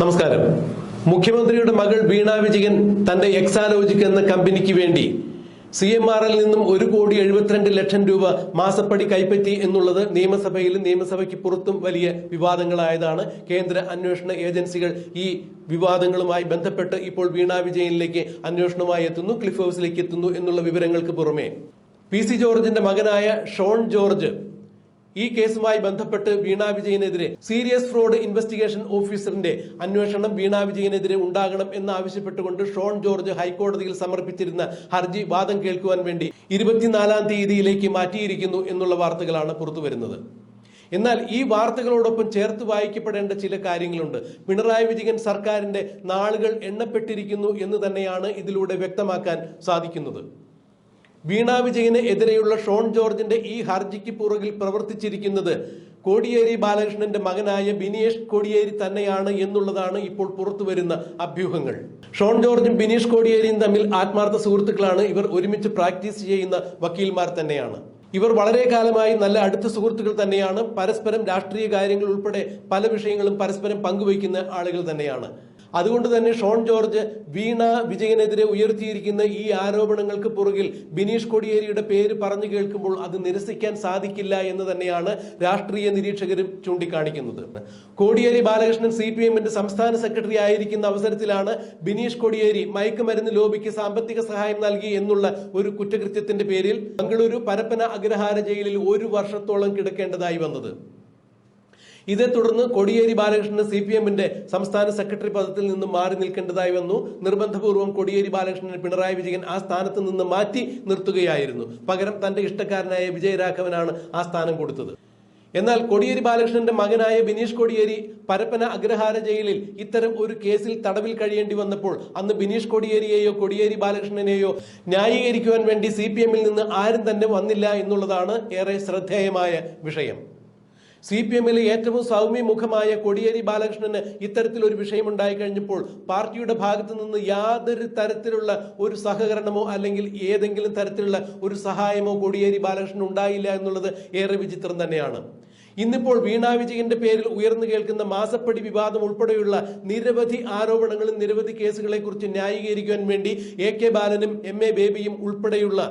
നമസ്കാരം. മുഖ്യമന്ത്രിയുടെ മകൾ വീണ വിജയൻ തന്റെ എക്സാലോജിക് എന്ന കമ്പനിക്ക് വേണ്ടി സി എം ആർ എൽ നിന്നും ഒരു കോടി എഴുപത്തിരണ്ട് ലക്ഷം രൂപ മാസപ്പടി കൈപ്പറ്റി എന്നുള്ളത് നിയമസഭയിലും നിയമസഭയ്ക്ക് പുറത്തും വലിയ വിവാദങ്ങളായതാണ്. കേന്ദ്ര അന്വേഷണ ഏജൻസികൾ ഈ വിവാദങ്ങളുമായി ബന്ധപ്പെട്ട് ഇപ്പോൾ വീണ വിജയനിലേക്ക് അന്വേഷണവുമായി എത്തുന്നു ക്ലിഫ് ഹൗസിലേക്ക് എത്തുന്നു എന്നുള്ള വിവരങ്ങൾക്ക് പുറമെ. പി സി ജോർജിന്റെ മകനായ ഷോൺ ജോർജ് ഈ കേസുമായി ബന്ധപ്പെട്ട് വീണ വിജയനെതിരെ സീരിയസ് ഫ്രോഡ് ഇൻവെസ്റ്റിഗേഷൻ ഓഫീസറിന്റെ അന്വേഷണം വീണ വിജയനെതിരെ ഉണ്ടാകണം എന്നാവശ്യപ്പെട്ടുകൊണ്ട് ഷോൺ ജോർജ് ഹൈക്കോടതിയിൽ സമർപ്പിച്ചിരുന്ന ഹർജി വാദം കേൾക്കുവാൻ വേണ്ടി ഇരുപത്തിനാലാം തീയതിയിലേക്ക് മാറ്റിയിരിക്കുന്നു എന്നുള്ള വാർത്തകളാണ് പുറത്തുവരുന്നത്. എന്നാൽ ഈ വാർത്തകളോടൊപ്പം ചേർത്ത് വായിക്കപ്പെടേണ്ട ചില കാര്യങ്ങളുണ്ട്. പിണറായി വിജയൻ സർക്കാരിന്റെ നാളുകൾ എണ്ണപ്പെട്ടിരിക്കുന്നു എന്ന് തന്നെയാണ് ഇതിലൂടെ വ്യക്തമാക്കാൻ സാധിക്കുന്നത്. വീണ വിജയന് എതിരെയുള്ള ഷോൺ ജോർജിന്റെ ഈ ഹർജിക്ക് പുറകിൽ പ്രവർത്തിച്ചിരിക്കുന്നത് കോടിയേരി ബാലകൃഷ്ണന്റെ മകനായ ബിനീഷ് കോടിയേരി തന്നെയാണ് എന്നുള്ളതാണ് ഇപ്പോൾ പുറത്തുവരുന്ന അഭ്യൂഹങ്ങൾ. ഷോൺ ജോർജും ബിനീഷ് കോടിയേരിയും തമ്മിൽ ആത്മാർത്ഥ സുഹൃത്തുക്കളാണ്. ഇവർ ഒരുമിച്ച് പ്രാക്ടീസ് ചെയ്യുന്ന വക്കീൽമാർ തന്നെയാണ്. ഇവർ വളരെ കാലമായി നല്ല അടുത്ത സുഹൃത്തുക്കൾ തന്നെയാണ്. പരസ്പരം രാഷ്ട്രീയ കാര്യങ്ങൾ ഉൾപ്പെടെ പല വിഷയങ്ങളും പരസ്പരം പങ്കുവയ്ക്കുന്ന ആളുകൾ തന്നെയാണ്. അതുകൊണ്ട് തന്നെ ഷോൺ ജോർജ് വീണ വിജയനെതിരെ ഉയർത്തിയിരിക്കുന്ന ഈ ആരോപണങ്ങൾക്ക് പുറകിൽ ബിനീഷ് കൊടിയേരിയുടെ പേര് പറഞ്ഞു കേൾക്കുമ്പോൾ അത് നിരസിക്കാൻ സാധിക്കില്ല എന്ന് തന്നെയാണ് രാഷ്ട്രീയ നിരീക്ഷകരും ചൂണ്ടിക്കാണിക്കുന്നത്. കോടിയേരി ബാലകൃഷ്ണൻ സി പി എമ്മിന്റെ സംസ്ഥാന സെക്രട്ടറി ആയിരിക്കുന്ന അവസരത്തിലാണ് ബിനീഷ് കൊടിയേരി മയക്കുമരുന്ന് ലോബിക്ക് സാമ്പത്തിക സഹായം നൽകി എന്നുള്ള ഒരു കുറ്റകൃത്യത്തിന്റെ പേരിൽ ബംഗളൂരു പരപ്പന അഗ്രഹാര ജയിലിൽ ഒരു വർഷത്തോളം കിടക്കേണ്ടതായി വന്നത്. ഇതേ തുടർന്ന് കോടിയേരി ബാലകൃഷ്ണന് സി പി എമ്മിന്റെ സംസ്ഥാന സെക്രട്ടറി പദത്തിൽ നിന്നും മാറി നിൽക്കേണ്ടതായി വന്നു. നിർബന്ധപൂർവം കോടിയേരി ബാലകൃഷ്ണനെ പിണറായി വിജയൻ ആ സ്ഥാനത്ത് നിന്ന് മാറ്റി നിർത്തുകയായിരുന്നു. പകരം തന്റെ ഇഷ്ടക്കാരനായ വിജയരാഘവനാണ് ആ സ്ഥാനം കൊടുത്തത്. എന്നാൽ കോടിയേരി ബാലകൃഷ്ണന്റെ മകനായ ബിനീഷ് കോടിയേരി പരപ്പന അഗ്രഹാര ജയിലിൽ ഇത്തരം ഒരു കേസിൽ തടവിൽ കഴിയേണ്ടി വന്നപ്പോൾ അന്ന് ബിനീഷ് കോടിയേരിയെയോ കോടിയേരി ബാലകൃഷ്ണനെയോ ന്യായീകരിക്കുവാൻ വേണ്ടി സി നിന്ന് ആരും തന്നെ വന്നില്ല എന്നുള്ളതാണ് ഏറെ ശ്രദ്ധേയമായ വിഷയം. സി പി എമ്മിലെ ഏറ്റവും സൗമ്യമുഖമായ കോടിയേരി ബാലകൃഷ്ണന് ഇത്തരത്തിൽ ഒരു വിഷയം ഉണ്ടായി കഴിഞ്ഞപ്പോൾ പാർട്ടിയുടെ ഭാഗത്തു നിന്ന് യാതൊരു തരത്തിലുള്ള ഒരു സഹകരണമോ അല്ലെങ്കിൽ ഏതെങ്കിലും തരത്തിലുള്ള ഒരു സഹായമോ കോടിയേരി ബാലകൃഷ്ണൻ ഉണ്ടായില്ല എന്നുള്ളത് ഏറെ വിചിത്രം തന്നെയാണ്. ഇന്നിപ്പോൾ വീണ വിജയന്റെ പേരിൽ ഉയർന്നു കേൾക്കുന്ന മാസപ്പടി വിവാദം ഉൾപ്പെടെയുള്ള നിരവധി ആരോപണങ്ങളും നിരവധി കേസുകളെ കുറിച്ച് ന്യായീകരിക്കുവാൻ വേണ്ടി എ കെ ബാലനും എം എ ബേബിയും ഉൾപ്പെടെയുള്ള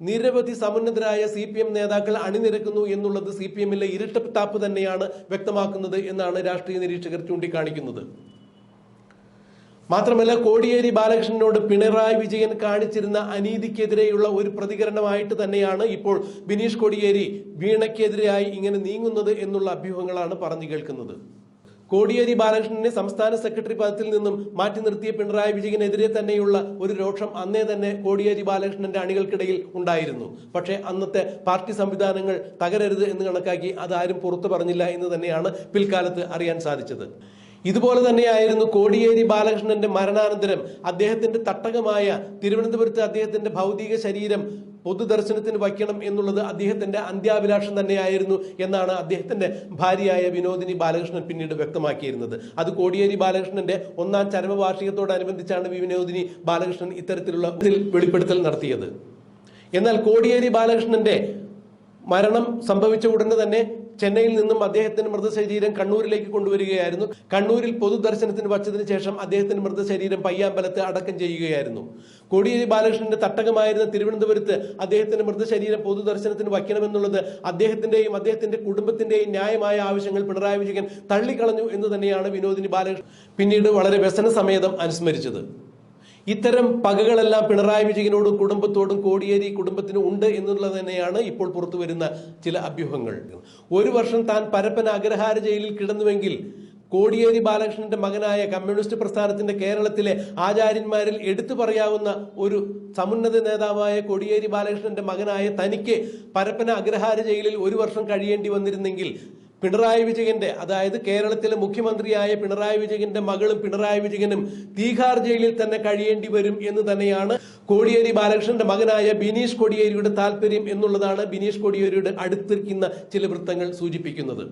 നിരവധി സമുന്നതരായ സി പി എം നേതാക്കൾ അണിനിരക്കുന്നു എന്നുള്ളത് സി പി എമ്മിലെ ഇരട്ടത്താപ്പ് തന്നെയാണ് വ്യക്തമാക്കുന്നത് എന്നാണ് രാഷ്ട്രീയ നിരീക്ഷകർ ചൂണ്ടിക്കാണിക്കുന്നത്. മാത്രമല്ല കോടിയേരി ബാലകൃഷ്ണനോട് പിണറായി വിജയൻ കാണിച്ചിരുന്ന അനീതിക്കെതിരെയുള്ള ഒരു പ്രതികരണമായിട്ട് തന്നെയാണ് ഇപ്പോൾ ബിനീഷ് കോടിയേരി വീണയ്ക്കെതിരെയായി ഇങ്ങനെ നീങ്ങുന്നത് എന്നുള്ള അഭ്യൂഹങ്ങളാണ് പറഞ്ഞു കേൾക്കുന്നത്. കോടിയേരി ബാലകൃഷ്ണനെ സംസ്ഥാന സെക്രട്ടറി പദത്തിൽ നിന്നും മാറ്റി നിർത്തിയ പിണറായി വിജയനെതിരെ തന്നെയുള്ള ഒരു രോഷം അന്നേ തന്നെ കോടിയേരി ബാലകൃഷ്ണന്റെ അണികൾക്കിടയിൽ ഉണ്ടായിരുന്നു. പക്ഷേ അന്നത്തെ പാർട്ടി സംവിധാനങ്ങൾ തകരരുത് എന്ന് കണക്കാക്കി അതാരും പുറത്തു പറഞ്ഞില്ല എന്ന് തന്നെയാണ് പിൽക്കാലത്ത് അറിയാൻ സാധിച്ചത്. ഇതുപോലെ തന്നെയായിരുന്നു കോടിയേരി ബാലകൃഷ്ണന്റെ മരണാനന്തരം അദ്ദേഹത്തിന്റെ തട്ടകമായ തിരുവനന്തപുരത്ത് അദ്ദേഹത്തിന്റെ ഭൗതിക ശരീരം പൊതുദർശനത്തിന് വയ്ക്കണം എന്നുള്ളത് അദ്ദേഹത്തിന്റെ അന്ത്യാഭിലാഷം തന്നെയായിരുന്നു എന്നാണ് അദ്ദേഹത്തിന്റെ ഭാര്യയായ വിനോദിനി ബാലകൃഷ്ണൻ പിന്നീട് വ്യക്തമാക്കിയിരുന്നത്. അത് കോടിയേരി ബാലകൃഷ്ണന്റെ ഒന്നാം ചരമവാർഷികത്തോടനുബന്ധിച്ചാണ് വിനോദിനി ബാലകൃഷ്ണൻ ഇത്തരത്തിലുള്ള വെളിപ്പെടുത്തൽ നടത്തിയത്. എന്നാൽ കോടിയേരി ബാലകൃഷ്ണന്റെ മരണം സംഭവിച്ച ഉടനെ തന്നെ ചെന്നൈയിൽ നിന്നും അദ്ദേഹത്തിന്റെ മൃതശരീരം കണ്ണൂരിലേക്ക് കൊണ്ടുവരികയായിരുന്നു. കണ്ണൂരിൽ പൊതുദർശനത്തിന് വച്ചതിന് ശേഷം അദ്ദേഹത്തിന്റെ മൃതശരീരം പയ്യാമ്പലത്ത് അടക്കം ചെയ്യുകയായിരുന്നു. കോടിയേരി ബാലകൃഷ്ണന്റെ തട്ടകമായിരുന്ന തിരുവനന്തപുരത്ത് അദ്ദേഹത്തിന്റെ മൃതശരീരം പൊതുദർശനത്തിന് വയ്ക്കണമെന്നുള്ളത് അദ്ദേഹത്തിന്റെയും അദ്ദേഹത്തിന്റെ കുടുംബത്തിന്റെയും ന്യായമായ ആവശ്യങ്ങൾ പിണറായി വിജയൻ തള്ളിക്കളഞ്ഞു എന്ന് തന്നെയാണ് വിനോദിനി ബാലകൃഷ്ണൻ പിന്നീട് വളരെ വ്യസന സമേതം അനുസ്മരിച്ചത്. ഇത്തരം പകകളെല്ലാം പിണറായി വിജയനോടും കുടുംബത്തോടും കോടിയേരി കുടുംബത്തിനും ഉണ്ട് എന്നുള്ളത് തന്നെയാണ് ഇപ്പോൾ പുറത്തു വരുന്ന ചില അഭ്യൂഹങ്ങൾ. ഒരു വർഷം താൻ പരപ്പൻ അഗ്രഹാര ജയിലിൽ കിടന്നുവെങ്കിൽ കോടിയേരി ബാലകൃഷ്ണന്റെ മകനായ കമ്മ്യൂണിസ്റ്റ് പ്രസ്ഥാനത്തിന്റെ കേരളത്തിലെ ആചാര്യന്മാരിൽ എടുത്തു പറയാവുന്ന ഒരു സമുന്നത നേതാവായ കോടിയേരി ബാലകൃഷ്ണന്റെ മകനായ തനിക്ക് പരപ്പന അഗ്രഹാര ജയിലിൽ ഒരു വർഷം കഴിയേണ്ടി വന്നിരുന്നെങ്കിൽ പിണറായി വിജയന്റെ അതായത് കേരളത്തിലെ മുഖ്യമന്ത്രിയായ പിണറായി വിജയന്റെ മകളും പിണറായി വിജയനും തീഹാർ ജയിലിൽ തന്നെ കഴിയേണ്ടി വരും എന്ന് തന്നെയാണ് കോടിയേരി ബാലകൃഷ്ണന്റെ മകനായ ബിനീഷ് കോടിയേരിയുടെ താല്പര്യം എന്നുള്ളതാണ് ബിനീഷ് കോടിയേരിയുടെ അടുത്തിരിക്കുന്ന ചില വൃത്തങ്ങൾ സൂചിപ്പിക്കുന്നത്.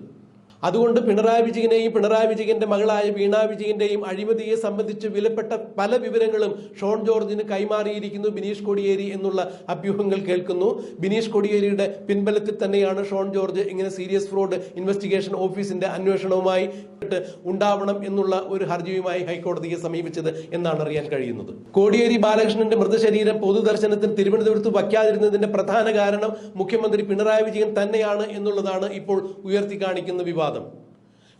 അതുകൊണ്ട് പിണറായി വിജയനെയും പിണറായി വിജയന്റെ മകളായ വീണ വിജയന്റെയും അഴിമതിയെ സംബന്ധിച്ച് വിലപ്പെട്ട പല വിവരങ്ങളും ഷോൺ ജോർജിന് കൈമാറിയിരിക്കുന്നു ബിനീഷ് കോടിയേരി എന്നുള്ള അഭ്യൂഹങ്ങൾ കേൾക്കുന്നു. ബിനീഷ് കോടിയേരിയുടെ പിൻബലത്തിൽ തന്നെയാണ് ഷോൺ ജോർജ് ഇങ്ങനെ സീരിയസ് ഫ്രോഡ് ഇൻവെസ്റ്റിഗേഷൻ ഓഫീസിന്റെ അന്വേഷണവുമായി ഉണ്ടാവണം എന്നുള്ള ഒരു ഹർജിയുമായി ഹൈക്കോടതിയെ സമീപിച്ചത് എന്നാണ് അറിയാൻ കഴിയുന്നത്. കോടിയേരി ബാലകൃഷ്ണന്റെ മൃതശരീരം പൊതുദർശനത്തിന് തിരുവനന്തപുരത്ത് വയ്ക്കാതിരുന്നതിന്റെ പ്രധാന കാരണം മുഖ്യമന്ത്രി പിണറായി വിജയൻ തന്നെയാണ് എന്നുള്ളതാണ് ഇപ്പോൾ ഉയർത്തി കാണിക്കുന്ന വിവാദം.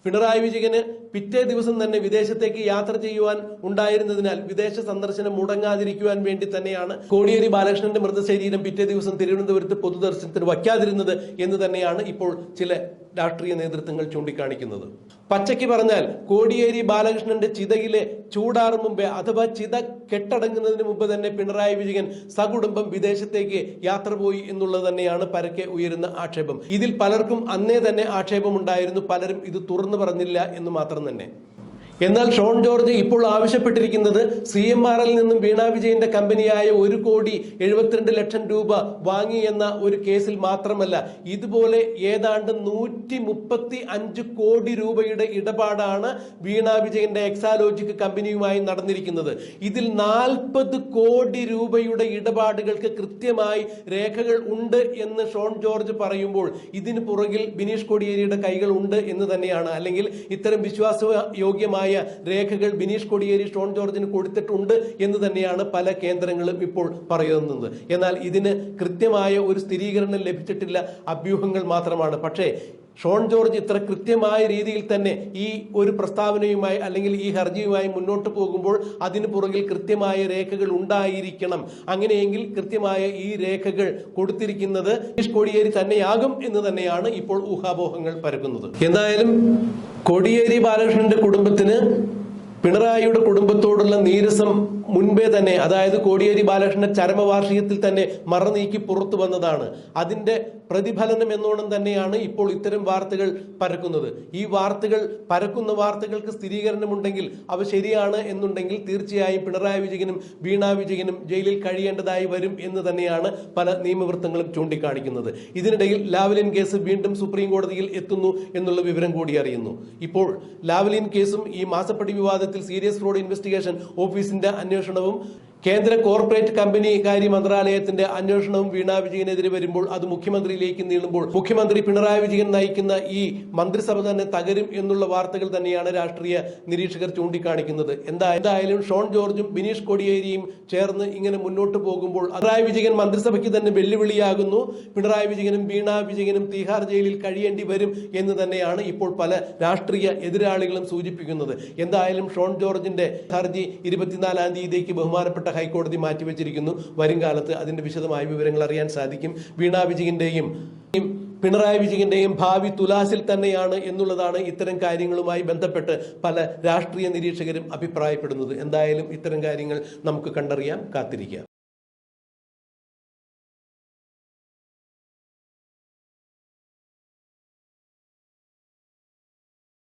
പിണറായി വിജയന് പിറ്റേ ദിവസം തന്നെ വിദേശത്തേക്ക് യാത്ര ചെയ്യുവാൻ ഉണ്ടായിരുന്നതിനാൽ വിദേശ സന്ദർശനം മുടങ്ങാതിരിക്കുവാൻ വേണ്ടി തന്നെയാണ് കോടിയേരി ബാലകൃഷ്ണന്റെ മൃതശരീരം പിറ്റേ ദിവസം തിരുവനന്തപുരത്ത് പൊതുദർശനത്തിന് വയ്ക്കാതിരുന്നത് എന്ന് തന്നെയാണ് ഇപ്പോൾ ചില രാഷ്ട്രീയ നേതൃത്വങ്ങൾ ചൂണ്ടിക്കാണിക്കുന്നത്. പച്ചയ്ക്ക് പറഞ്ഞാൽ കോടിയേരി ബാലകൃഷ്ണന്റെ ചിതയിലെ ചൂടാറും മുമ്പേ അഥവാ ചിത കെട്ടടങ്ങുന്നതിന് മുമ്പ് തന്നെ പിണറായി വിജയൻ സകുടുംബം വിദേശത്തേക്ക് യാത്ര പോയി എന്നുള്ളത് തന്നെയാണ് പരക്കെ ഉയരുന്ന ആക്ഷേപം. ഇതിൽ പലർക്കും അന്നേ തന്നെ ആക്ഷേപമുണ്ടായിരുന്നു. പലരും ഇത് തുറന്നു പറഞ്ഞില്ല എന്ന് മാത്രം തന്നെ എന്നാൽ ഷോൺ ജോർജ് ഇപ്പോൾ ആവശ്യപ്പെട്ടിരിക്കുന്നത് സി എം ആർ എൽ നിന്നും വീണ വിജയന്റെ കമ്പനിയായ ഒരു കോടി എഴുപത്തിരണ്ട് ലക്ഷം രൂപ വാങ്ങി എന്ന ഒരു കേസിൽ മാത്രമല്ല ഇതുപോലെ ഏതാണ്ട് നൂറ്റി മുപ്പത്തി അഞ്ച് കോടി രൂപയുടെ ഇടപാടാണ് വീണ വിജയന്റെ എക്സാലോജിക് കമ്പനിയുമായി നടന്നിരിക്കുന്നത്. ഇതിൽ നാൽപ്പത് കോടി രൂപയുടെ ഇടപാടുകൾക്ക് കൃത്യമായി രേഖകൾ ഉണ്ട് എന്ന് ഷോൺ ജോർജ് പറയുമ്പോൾ ഇതിന് പുറകിൽ ബിനീഷ് കോടിയേരിയുടെ കൈകൾ ഉണ്ട് എന്ന് തന്നെയാണ്. അല്ലെങ്കിൽ ഇത്തരം വിശ്വാസയോഗ്യമായ രേഖകൾ ബിനീഷ് കോടിയേരി ഷോൺ ജോർജിന് കൊടുത്തിട്ടുണ്ട് എന്ന് തന്നെയാണ് പല കേന്ദ്രങ്ങളും ഇപ്പോൾ പറയുന്നത്. എന്നാൽ ഇതിന് കൃത്യമായ ഒരു സ്ഥിരീകരണം ലഭിച്ചിട്ടില്ല. അഭ്യൂഹങ്ങൾ മാത്രമാണ്. പക്ഷേ ഷോൺ ജോർജ് ഇത്ര കൃത്യമായ രീതിയിൽ തന്നെ ഈ ഒരു പ്രസ്താവനയുമായി അല്ലെങ്കിൽ ഈ ഹർജിയുമായി മുന്നോട്ട് പോകുമ്പോൾ അതിന് പുറകിൽ കൃത്യമായ രേഖകൾ ഉണ്ടായിരിക്കണം. അങ്ങനെയെങ്കിൽ കൃത്യമായ ഈ രേഖകൾ കൊടുത്തിരിക്കുന്നത് കോടിയേരി തന്നെയാകും എന്ന് തന്നെയാണ് ഇപ്പോൾ ഊഹാപോഹങ്ങൾ പരക്കുന്നത്. എന്തായാലും കോടിയേരി ബാലകൃഷ്ണന്റെ കുടുംബത്തിന് പിണറായിയുടെ കുടുംബത്തോടുള്ള നീരസം മുൻപേ തന്നെ അതായത് കോടിയേരി ബാലകൃഷ്ണൻ ചരമവാർഷികത്തിൽ തന്നെ മറനീക്കി പുറത്തു വന്നതാണ്. അതിന്റെ പ്രതിഫലനം എന്നോണം തന്നെയാണ് ഇപ്പോൾ ഇത്തരം വാർത്തകൾ പരക്കുന്നത്. ഈ വാർത്തകൾ പരക്കുന്ന വാർത്തകൾക്ക് സ്ഥിരീകരണമുണ്ടെങ്കിൽ അവ ശരിയാണ് എന്നുണ്ടെങ്കിൽ തീർച്ചയായും പിണറായി വിജയനും വീണ വിജയനും ജയിലിൽ കഴിയേണ്ടതായി വരും എന്ന് തന്നെയാണ് പല നിയമവൃത്തങ്ങളും ചൂണ്ടിക്കാണിക്കുന്നത്. ഇതിനിടയിൽ ലാവലിൻ കേസ് വീണ്ടും സുപ്രീം കോടതിയിൽ എത്തുന്നു എന്നുള്ള വിവരം കൂടി അറിയുന്നു. ഇപ്പോൾ ലാവലിൻ കേസും ഈ മാസപ്പടി വിവാദത്തിൽ സീരിയസ് ഫ്രോഡ് ഇൻവെസ്റ്റിഗേഷൻ ഓഫീസിന്റെ അന്വേഷണവും കേന്ദ്ര കോർപ്പറേറ്റ് കമ്പനി കാര്യ മന്ത്രാലയത്തിന്റെ അന്വേഷണവും വീണ വിജയനെതിരെ വരുമ്പോൾ അത് മുഖ്യമന്ത്രിയിലേക്ക് നീളുമ്പോൾ മുഖ്യമന്ത്രി പിണറായി വിജയൻ നയിക്കുന്ന ഈ മന്ത്രിസഭ തന്നെ തകരും എന്നുള്ള വാർത്തകൾ തന്നെയാണ് രാഷ്ട്രീയ നിരീക്ഷകർ ചൂണ്ടിക്കാണിക്കുന്നത്. എന്താ എന്തായാലും ഷോൺ ജോർജും ബിനീഷ് കോടിയേരിയും ചേർന്ന് ഇങ്ങനെ മുന്നോട്ട് പോകുമ്പോൾ പിണറായി വിജയൻ മന്ത്രിസഭയ്ക്ക് തന്നെ വെല്ലുവിളിയാകുന്നു. പിണറായി വിജയനും വീണ വിജയനും തീഹാർ ജയിലിൽ കഴിയേണ്ടി വരും എന്ന് തന്നെയാണ് ഇപ്പോൾ പല രാഷ്ട്രീയ എതിരാളികളും സൂചിപ്പിക്കുന്നത്. എന്തായാലും ഷോൺ ജോർജിന്റെ ഹർജി ഇരുപത്തിനാലാം തീയതിക്ക് ബഹുമാനപ്പെട്ട ഹൈക്കോടതി മാറ്റിവെച്ചിരിക്കുന്നു. വരും കാലത്ത് അതിന്റെ വിശദമായ വിവരങ്ങൾ അറിയാൻ സാധിക്കും. വീണാ വിജയന്റെയും പിണറായി വിജയന്റെയും ഭാവി തുലാസിൽ തന്നെയാണ് എന്നുള്ളതാണ് ഇത്തരം കാര്യങ്ങളുമായി ബന്ധപ്പെട്ട് പല രാഷ്ട്രീയ നിരീക്ഷകരും അഭിപ്രായപ്പെടുന്നത്. എന്തായാലും ഇത്തരം കാര്യങ്ങൾ നമുക്ക് കണ്ടറിയാം കാത്തിരിക്കാം.